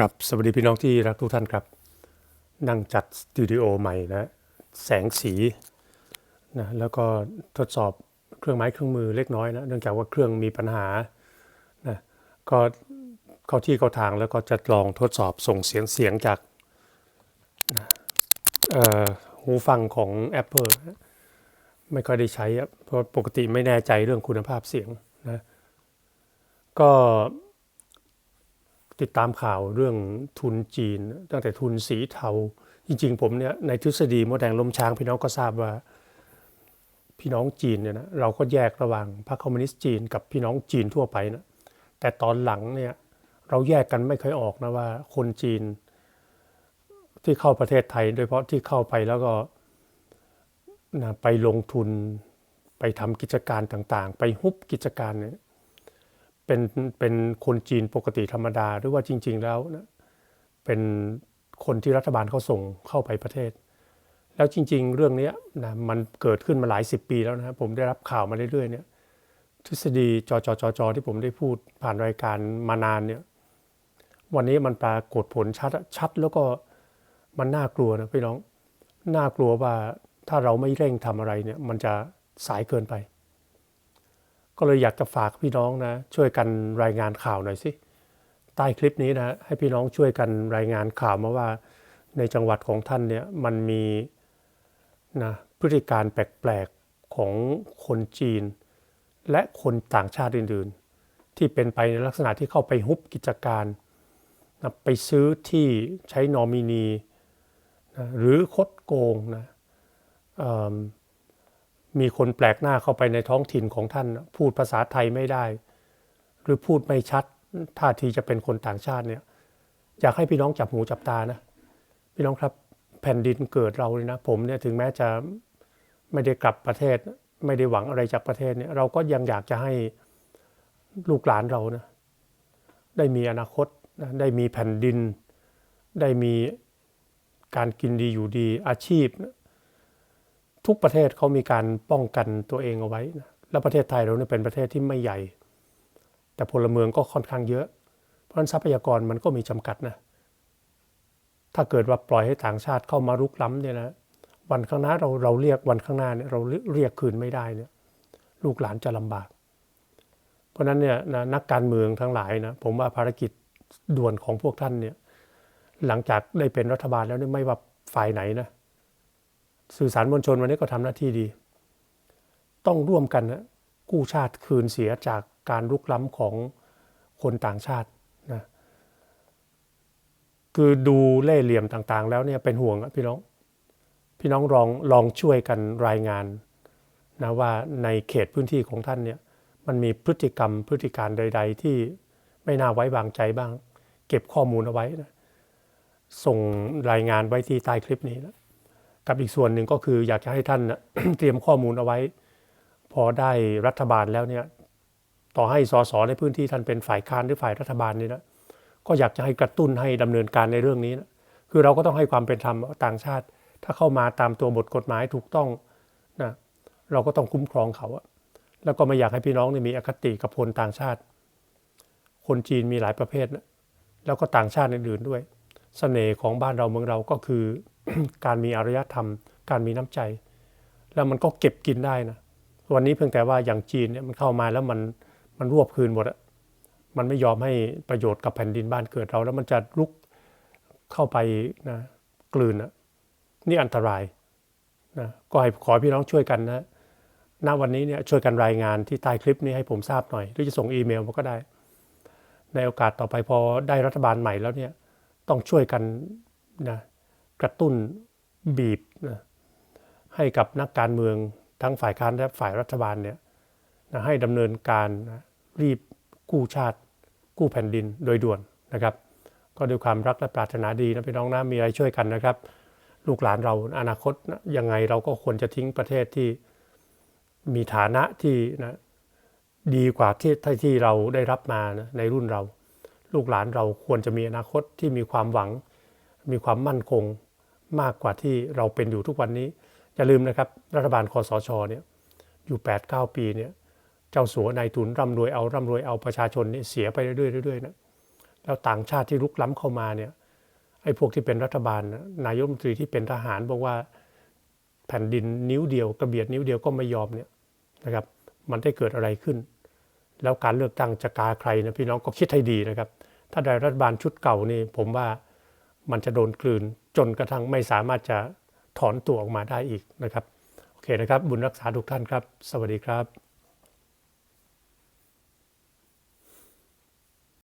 ครับ สวัสดีพี่น้องที่รักทุกท่านครับ นั่งจัดสตูดิโอใหม่นะ แสงสีนะแล้วก็ทดสอบเครื่องไม้เครื่องมือเล็กน้อยนะ เนื่องจากว่าเครื่องมีปัญหานะก็เข้าที่เข้าทางแล้วก็จะลองทดสอบส่งเสียงเสียงจากนะหูฟังของ Apple นะไม่ค่อยได้ใช้เพราะปกติไม่แน่ใจเรื่องคุณภาพเสียงนะก็ ติดตามข่าวเรื่องทุนจีน ตั้งแต่ทุนสีเทา จริงๆ ผมเนี่ยในทฤษฎีมดแดงลมช้าง พี่น้องก็ทราบว่า พี่น้องจีนเนี่ยนะเราก็แยกระหว่างพรรคคอมมิวนิสต์จีนกับพี่น้องจีนทั่วไปนะแต่ตอนหลังเนี่ยเราแยกกันไม่เคยออกนะว่าคนจีนที่เข้าประเทศไทย โดยเฉพาะที่เข้าไปแล้วก็นะไปลงทุนไปทำกิจการต่างๆ ไปฮุบกิจการเนี่ย เป็นเป็นคนจีนปกติธรรมดา หรือว่าจริง ๆ แล้วนะเป็นคนที่รัฐบาลเขาส่งเข้าไปประเทศ แล้วจริง ๆ เรื่องนี้นะมันเกิดขึ้นมาหลายสิบปีแล้วนะผมได้รับข่าวมาเรื่อยๆเนี่ยทฤษฎีจอจอจอจอที่ผมได้พูดผ่านรายการมานานเนี่ยวันนี้มันปรากฏผลชัดชัดแล้วก็มันน่ากลัวนะพี่น้อง น่ากลัวว่าถ้าเราไม่เร่งทำอะไรเนี่ยมันจะสายเกินไป ก็เลยอยากจะฝากพี่น้องนะ ช่วยกันรายงานข่าวหน่อยสิใต้คลิปนี้นะให้พี่น้องช่วยกันรายงานข่าวมาว่า ในจังหวัดของท่านเนี่ยมันมีนะพฤติการแปลกๆของคนจีน และคนต่างชาติอื่นๆ ที่เป็นไปในลักษณะที่เข้าไปฮุบกิจการนะไปซื้อที่ใช้นอมินีนะหรือคดโกงนะ มีคนแปลกหน้าเข้าไปในท้องถิ่นของท่าน พูดภาษาไทยไม่ได้ หรือพูดไม่ชัดท่าทีจะเป็นคนต่างชาติเนี่ยอยากให้พี่น้องจับหูจับตานะ พี่น้องครับแผ่นดินเกิดเราเลยนะ ผมเนี่ยถึงแม้จะไม่ได้กลับประเทศ ไม่ได้หวังอะไรจากประเทศเนี่ยเราก็ยังอยากจะให้ลูกหลานเรานะได้มีอนาคตนะได้มีแผ่นดิน ได้มีการกินดีอยู่ดีอาชีพนะ ทุกประเทศเขามีการป้องกันตัวเองเอาไว้นะแล้วประเทศไทยเราเนี่ยเป็นประเทศที่ไม่ใหญ่ แต่พลเมืองก็ค่อนข้างเยอะ เพราะฉะนั้นทรัพยากรมันก็มีจำกัดนะถ้าเกิดว่าปล่อยให้ต่างชาติเข้ามารุกล้ำเนี่ยนะวันข้างหน้าเราเราเรียกวันข้างหน้าเนี่ยเราเรียกคืนไม่ได้เนี่ยลูกหลานจะลำบาก เพราะนั้นเนี่ยนะนักการเมืองทั้งหลายนะผมว่าภารกิจด่วนของพวกท่านเนี่ยหลังจากได้เป็นรัฐบาลแล้วเนี่ยไม่ว่าฝ่ายไหนนะ สื่อสารมวลชนวันนี้ก็ทำหน้าที่ดี ต้องร่วมกันนะกู้ชาติคืนเสียจากการลุกล้ำของคนต่างชาตินะคือดูเล่เหลี่ยมต่างๆ แล้วเนี่ยเป็นห่วงพี่น้อง พี่น้องลองลองช่วยกันรายงานนะว่าในเขตพื้นที่ของท่านเนี่ยมันมีพฤติกรรมพฤติการใด ๆ ที่ไม่น่าไว้วางใจบ้าง เก็บข้อมูลเอาไว้นะส่งรายงานไว้ที่ใต้คลิปนี้นะ กับอีกส่วนหนึ่งก็คืออยากจะให้ท่านเตรียมข้อมูลเอาไว้ พอได้รัฐบาลแล้วเนี่ยต่อให้สสในพื้นที่ท่านเป็นฝ่ายค้านหรือฝ่ายรัฐบาลนี่นะก็อยากจะให้กระตุ้นให้ดำเนินการในเรื่องนี้นะคือเราก็ต้องให้ความเป็นธรรมต่างชาติ ถ้าเข้ามาตามตัวบทกฎหมายถูกต้องนะเราก็ต้องคุ้มครองเขาแล้วก็ไม่อยากให้พี่น้องมีอคติกับคนต่างชาติ คนจีนมีหลายประเภทนะแล้วก็ต่างชาติอื่นๆด้วยสเสน่ห์ของบ้านเราเมืองเราก็คือ การมีอารยธรรม การมีน้ำใจ แล้วมันก็เก็บกินได้นะวันนี้เพียงแต่ว่าอย่างจีนเนี่ยมันเข้ามาแล้วมันมันรวบคืนหมดอะมันไม่ยอมให้ประโยชน์กับแผ่นดินบ้านเกิดเรา แล้วมันจะลุกเข้าไปนะกลืนอะนี่อันตรายนะก็ให้ขอพี่น้องช่วยกันนะณวันนี้เนี่ยช่วยกันรายงานที่ใต้คลิปนี้ให้ผมทราบหน่อย หรือจะส่งอีเมลมาก็ได้ ในโอกาสต่อไปพอได้รัฐบาลใหม่แล้วเนี่ยต้องช่วยกันนะ กระตุ้นบีบนะให้กับนักการเมืองทั้งฝ่ายค้านและฝ่ายรัฐบาลเนี่ยนะให้ดำเนินการนะรีบกู้ชาติ กู้แผ่นดินโดยด่วนนะครับ ก็ด้วยความรักและปรารถนาดีนะพี่น้องนะมีอะไรช่วยกันนะครับ ลูกหลานเราอนาคตนะยังไงเราก็ควรจะทิ้งประเทศที่มีฐานะที่นะดีกว่าที่ที่เราได้รับมานะในรุ่นเรา ลูกหลานเราควรจะมีอนาคตที่มีความหวัง มีความมั่นคง มากกว่าที่เราเป็นอยู่ทุกวันนี้ อย่าลืมนะครับ รัฐบาลคอสชเนี่ยอยู่ 8-9 ปีเนี่ยเจ้าสัวนายทุนร่ำรวยเอาร่ำรวยเอาประชาชนเนี่ยเสียไปเรื่อยๆนะแล้วต่างชาติที่ลุกล้ำเข้ามาเนี่ยไอ้พวกที่เป็นรัฐบาลน่ะนายกรัฐมนตรีที่เป็นทหารบอกว่าแผ่นดินนิ้วเดียวกระเบียดนิ้วเดียวก็ไม่ยอมเนี่ยนะครับมันได้เกิดอะไรขึ้น แล้วการเลือกตั้งจะกาใครนะพี่น้องก็คิดให้ดีนะครับ ถ้าได้รัฐบาลชุดเก่านี่ผมว่ามันจะโดนกลืน จนกระทั่งไม่สามารถจะถอนตัวออกมาได้อีกนะครับ โอเคนะครับ บุญรักษาทุกท่านครับ สวัสดีครับ